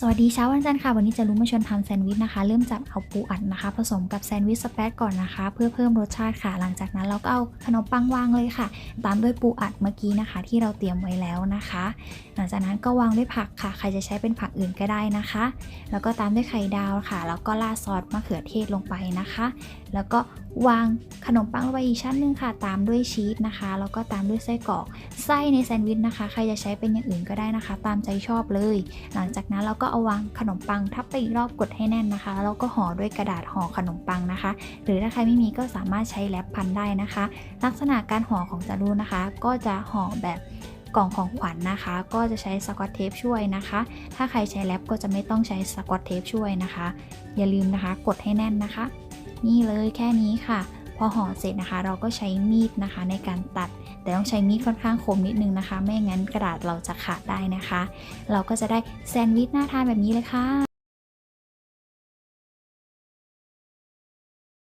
สวัสดีเช้าวันจันทร์ค่ะ วันนี้จะรู้มาชวนทำแซนด์วิชนะคะ เริ่มจากเอาปูอัดนะคะ ผสมกับแซนด์วิชสเปซก่อนนะคะ เพื่อเพิ่มรสชาติค่ะ หลังจากนั้นเราก็เอาขนมปังวางเลยค่ะ ตามด้วยปูอัดเมื่อกี้นะคะ ที่เราเตรียมไว้แล้วนะคะ หลังจากนั้นก็วางด้วยผักค่ะ ใครจะใช้เป็นผักอื่นก็ได้นะคะ แล้วก็ตามด้วยไข่ดาวค่ะ แล้วก็ราดซอสมะเขือเทศลงไปนะคะ แล้วก็วาง ขนมปังลงไปอีกชั้นหนึ่งค่ะ ตามด้วยชีสนะคะ แล้วก็ตามด้วยไส้กรอก ไส้ในแซนด์วิชนะคะ ใครจะใช้เป็นอย่างอื่นก็ได้นะคะ ตามใจชอบเลย หลังจากนั้นเราก็เอาวางขนมปังทับไปอีกรอบกดให้แน่นนะคะ แล้วก็ห่อด้วยกระดาษห่อขนมปังนะคะ หรือถ้าใครไม่มีก็สามารถใช้แรปพันได้นะคะ ลักษณะการห่อของจารุนะคะ ก็จะห่อแบบกล่องของขวัญนะคะ ก็จะใช้สกอตเทปช่วยนะคะ ถ้าใครใช้แรปก็จะไม่ต้องใช้สกอตเทปช่วยนะคะ อย่าลืมนะคะ กดให้แน่นนะคะ นี่เลยแค่นี้ค่ะ พอห่อเสร็จนะคะ เราก็ใช้มีดนะคะในการตัด แต่ต้องใช้มีดค่อนข้างคมนิดนึงนะคะ ไม่งั้นกระดาษเราจะขาดได้นะคะ เราก็จะได้แซนด์วิชน่าทานแบบนี้เลยค่ะ